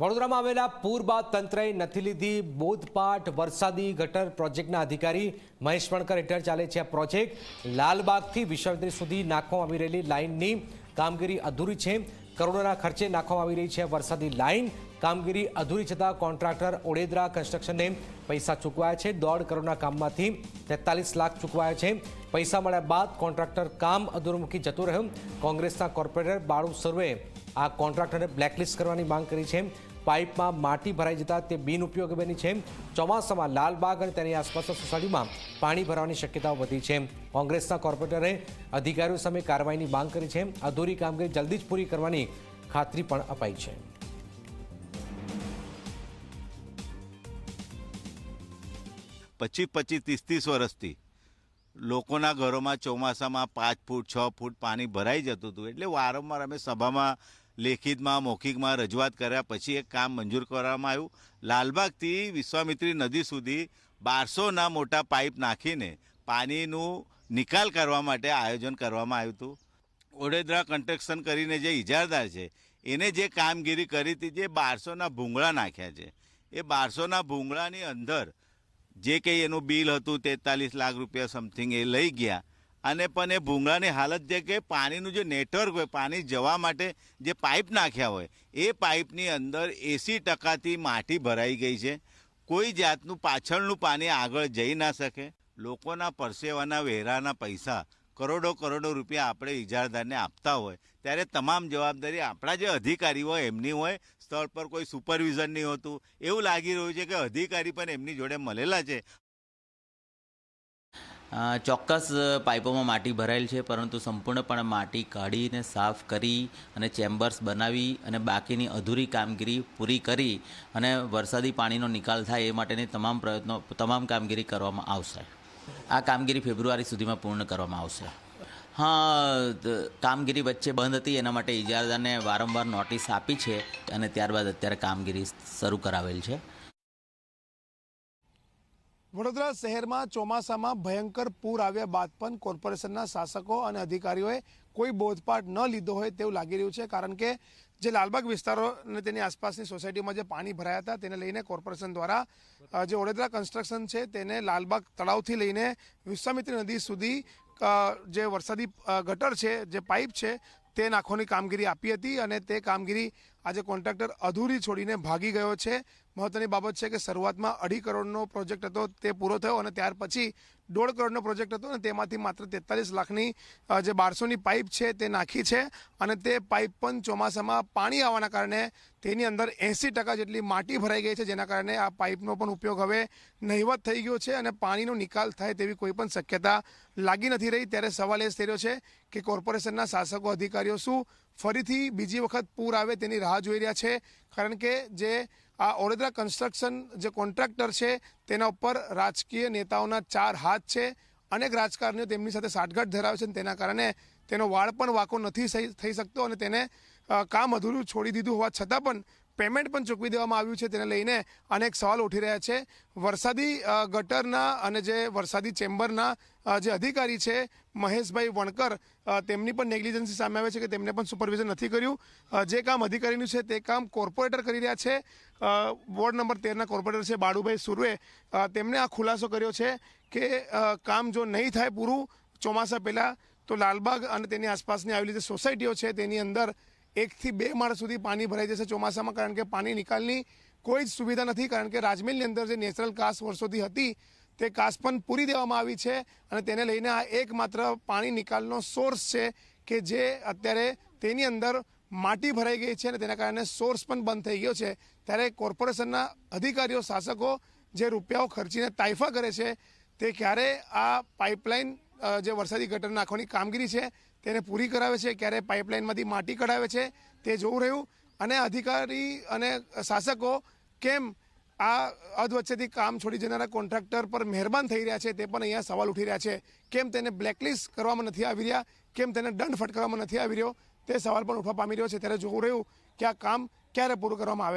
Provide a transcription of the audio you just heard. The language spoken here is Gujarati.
વડોદરામાં આવેલા પૂર બાદ તંત્રએ નથી લીધી બોધપાઠ વરસાદી ગટર પ્રોજેક્ટના અધિકારી મહેશ વણકર હેઠળ ચાલે છે આ પ્રોજેક્ટ. લાલબાગથી વિશ્વામિત્રી સુધી નાખવામાં આવી રહેલી લાઇનની કામગીરી અધૂરી છે. કરોડોના ખર્ચે નાખવામાં આવી રહી છે વરસાદી લાઇન. કામગીરી અધૂરી છતાં કોન્ટ્રાક્ટર ઓડેદરા કન્સ્ટ્રક્શનને પૈસા ચૂકવાયા છે. દોઢ કરોડના કામમાંથી તેતાલીસ લાખ ચૂકવાયા છે. પૈસા મળ્યા બાદ કોન્ટ્રાક્ટર કામ અધૂરું મૂકી જતું રહ્યો. કોંગ્રેસના કોર્પોરેટર બાળુ સર્વે આ કોન્ટ્રાક્ટરને બ્લેકલિસ્ટ કરવાની માંગ કરી છે. પાઇપમાં માટી ભરાઈ જતા તે બિનઉપયોગી બની છે. ચોમાસામાં લાલબાગ અને તેની આસપાસના સોસાયટીમાં પાણી ભરવાની શક્યતાઓ વધી છે. કોંગ્રેસના કોર્પોરેટરે અધિકારીઓ સામે કાર્યવાહીની માંગ કરી છે. અધૂરી કામગીરી જલ્દી જ પૂરી કરવાની ખાતરી પણ અપાઈ છે. પચીસ પચીસ ત્રીસ ત્રીસ વર્ષથી લોકોના ઘરોમાં ચોમાસામાં પાંચ ફૂટ છ ફૂટ પાણી ભરાઈ જતું હતું. એટલે વારંવાર અમે સભામાં લેખિતમાં, મૌખિકમાં રજૂઆત કર્યા પછી એક કામ મંજૂર કરવામાં આવ્યું. લાલબાગથી વિશ્વામિત્રી નદી સુધી બારસોના મોટા પાઇપ નાખીને પાણીનું નિકાલ કરવા માટે આયોજન કરવામાં આવ્યું હતું. ઓડેદરા કન્સ્ટ્રક્શન કરીને જે ઇજારદાર છે, એને જે કામગીરી કરી હતી, જે બારસોના ભૂંગળા નાખ્યા છે, એ બારસોના ભૂંગળાની અંદર જે કંઈ એનું બિલ હતું, તેતાલીસ લાખ રૂપિયા સમથિંગ એ લઈ ગયા. અને પણ એ ભૂંગળાની હાલત જે કે પાણીનું જે નેટવર્ક હોય, પાણી જવા માટે જે પાઇપ નાખ્યા હોય, એ પાઇપની અંદર એંસી ટકાથી માટી ભરાઈ ગઈ છે. કોઈ જાતનું પાછળનું પાણી આગળ જઈ ના શકે. લોકોના પરસેવાના વેરાના પૈસા કરોડો કરોડો રૂપિયા આપણે ઇજારદારને આપતા હોય, ત્યારે તમામ જવાબદારી આપણા જે અધિકારી હોય, એમની હોય. સ્થળ પર કોઈ સુપરવિઝન નહીં હોતું. એવું લાગી રહ્યું છે કે અધિકારી પણ એમની જોડે મળેલા છે. ચોક્કસ પાઇપોમાં માટી ભરાયેલ છે, પરંતુ સંપૂર્ણપણે માટી કાઢીને સાફ કરી અને ચેમ્બર્સ બનાવી અને બાકીની અધૂરી કામગીરી પૂરી કરી અને વરસાદી પાણીનો નિકાલ થાય એ માટેની તમામ પ્રયત્નો, તમામ કામગીરી કરવામાં આવશે. આ કામગીરી ફેબ્રુઆરી સુધીમાં પૂર્ણ કરવામાં આવશે. હા કામગીરી વચ્ચે બંધ હતી, એના માટે ઇજારદારને વારંવાર નોટિસ આપી છે અને ત્યારબાદ અત્યારે કામગીરી શરૂ કરાવેલ છે. વડોદરા શહેરમાં ચોમાસામાં ભયંકર પૂર આવ્યા બાદ પણ કોર્પોરેશનના શાસકો અને અધિકારીઓએ કોઈ બોધપાઠ ન લીધો હોય તેવું લાગી રહ્યું છે, કારણ કે જે લાલબાગ વિસ્તારો અને તેની આસપાસની સોસાયટીમાં જે પાણી ભરાયા હતા, તેને લઈને કોર્પોરેશન દ્વારા જે વડોદરા કન્સ્ટ્રક્શન છે તેને લાલબાગ તળાવથી લઈને વિશ્વામિત્રી નદી સુધી જે વરસાદી ગટર છે, જે પાઇપ છે, તે નાખવાની કામગીરી આપી હતી અને તે કામગીરી આજે કોન્ટ્રાક્ટર અધૂરી છોડીને ભાગી ગયો છે. મહત્વની બાબત છે કે શરૂઆતમાં અઢી કરોડનો પ્રોજેક્ટ હતો, તે પૂરો થયો અને ત્યાર પછી દોઢ કરોડનો પ્રોજેક્ટ હતો અને તેમાંથી માત્ર તેતાલીસ લાખની જે બારસોની પાઇપ છે તે નાખી છે અને તે પાઇપ પણ ચોમાસામાં પાણી આવવાના કારણે તેની અંદર એંસી ટકા જેટલી માટી ભરાઈ ગઈ છે, જેના કારણે આ પાઇપનો પણ ઉપયોગ હવે નહિવત થઈ ગયો છે અને પાણીનો નિકાલ થાય તેવી કોઈ પણ શક્યતા લાગી નથી રહી. ત્યારે સવાલ એ થઈ રહ્યો છે કે કોર્પોરેશનના શાસકો, અધિકારીઓ શું ફરીથી બીજી વખત પૂર આવે તેની રાહ જોઈ રહ્યા છે, કારણ કે જે આ ઓડેદરા કન્સ્ટ્રક્શન જે કોન્ટ્રાક્ટર છે, તેના ઉપર રાજકીય નેતાઓના ચાર હાથ છે. અનેક રાજકારણીઓ તેમની સાથે સાઠગાંઠ ધરાવે છે તેના કારણે તેનો વાળ પણ વાકો નથી થઈ શકતો અને તેને કામ અધૂરું છોડી દીધું હોવા છતાં પણ પેમેન્ટ પણ ચૂકવી દેવામાં આવ્યું છે તેને લઈને અનેક સવાલ ઉઠી રહ્યા છે. વરસાદી ગટરના અને જે વરસાદી ચેમ્બરના જે અધિકારી છે, મહેશભાઈ વણકર તેમની પણ નેગ્લિજન્સી સામે આવે છે કે તેમને પણ સુપરવિઝન નથી કર્યું. જે કામ અધિકારીનું છે તે કામ કોર્પોરેટર કરી રહ્યા છે. વોર્ડ નંબર તેરના કોર્પોરેટર છે બાળુભાઈ સુરવે. તેમણે આ ખુલાસો કર્યો છે કે કામ જો નહીં થાય પૂરું ચોમાસા પહેલાં તો લાલબાગ અને તેની આસપાસની આવેલી જે સોસાયટીઓ છે તેની અંદર એકથી બે માળ સુધી પાણી ભરાઈ જશે ચોમાસામાં, કારણ કે પાણી નિકાલની કોઈ જ સુવિધા નથી, કારણ કે રાજમહેલની અંદર જે નેચરલ કાસ વર્ષોથી હતી, તે કાસ પણ પૂરી દેવામાં આવી છે અને તેને લઈને આ એકમાત્ર પાણી નિકાલનો સોર્સ છે કે જે અત્યારે તેની અંદર માટી ભરાઈ ગઈ છે અને તેના કારણે સોર્સ પણ બંધ થઈ ગયો છે. ત્યારે કોર્પોરેશનના અધિકારીઓ, શાસકો જે રૂપિયાઓ ખર્ચીને તાઇફા કરે છે, તે ક્યારે આ પાઇપલાઇન જે વરસાદી ગટર નાખવાની કામગીરી છે તેને પૂરી કરાવે છે, ક્યારે પાઇપલાઇનમાંથી માટી કઢાવે છે, તે જોવું રહ્યું. અને અધિકારી અને શાસકો કેમ આ અધવચ્ચેથી કામ છોડી જનારા કોન્ટ્રાક્ટર પર મહેરબાન થઈ રહ્યા છે, તે પણ અહીંયા સવાલ ઉઠી રહ્યા છે. કેમ તેને બ્લેકલિસ્ટ કરવામાં નથી આવી રહ્યા? કેમ તેને દંડ ફટકારવામાં નથી આવી રહ્યો? તે સવાલ પણ ઉઠવા પામી રહ્યો છે. ત્યારે જોવું રહ્યું કે આ કામ ક્યારે પૂરું કરવામાં આવે